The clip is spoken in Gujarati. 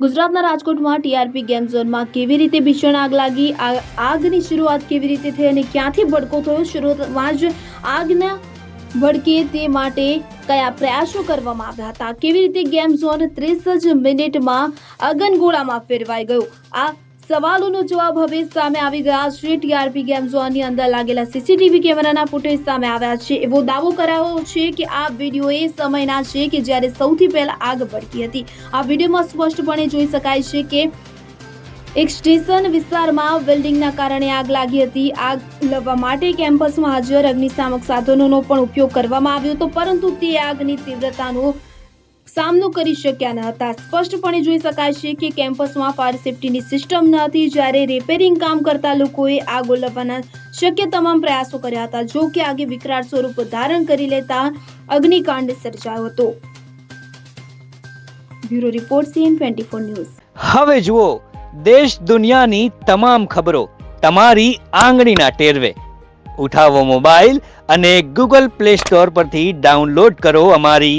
ગુજરાતના રાજકોટમાં ટીઆરપી ગેમ ઝોનમાં કેવી રીતે ભીષણ આગ લાગી? આગની શરૂઆત કેવી રીતે થઈ અને ક્યાંથી ભડકો થયો? શરૂઆતમાં જ આગના ભડકે તે માટે કયા પ્રયાસો કરવામાં આવ્યા હતા? કેવી રીતે ગેમ ઝોન ત્રીસ જ મિનિટમાં અગનગોળામાં ફેરવાઈ ગયો? આ સવાલોનો જવાબ હવે સામે આવી ગયા છે. ટીઆરપી ગેમ ઝોનની અંદર લાગેલા સીસીટીવી કેમેરાના ફૂટેજ સામે આવ્યા છે. એવો દાવો કરાયો છે કે આ વીડિયો એ સમયના છે કે જ્યારે સૌથી પહેલા આગ ભડકી હતી. આ વિડીયોમાં સ્પષ્ટપણે જોઈ શકાય છે કે એક સ્ટેશન વિસ્તારમાં બિલ્ડિંગના કારણે આગ લાગી હતી. આગ લવવા માટે કેમ્પસમાં હાજર અગ્નિશામક સાધનોનો પણ ઉપયોગ કરવામાં આવ્યો હતો, પરંતુ તે આગની તીવ્રતાનો સામનો કરી શક્યા ન હતા. સ્પષ્ટપણે જોઈ શકાય છે કે કેમ્પસમાં ફાયર સેફટીની સિસ્ટમ ન હતી જ્યારે રિપેરિંગ કામ કરતા લોકોએ આગ ઓલવવાના શક્ય તમામ પ્રયાસો કર્યા હતા. જો કે આગે વિકરાળ સ્વરૂપ ધારણ કરી લેતા અગ્નિકાંડ સર્જાયો હતો. Bureau report CN twenty four news. હવે જુઓ, દેશ દુનિયાની તમામ ખબરો તમારી આંગળીના ટેરવે. ઉઠાવો મોબાઈલ અને ગૂગલ પ્લે સ્ટોર પરથી ડાઉનલોડ કરો અમારી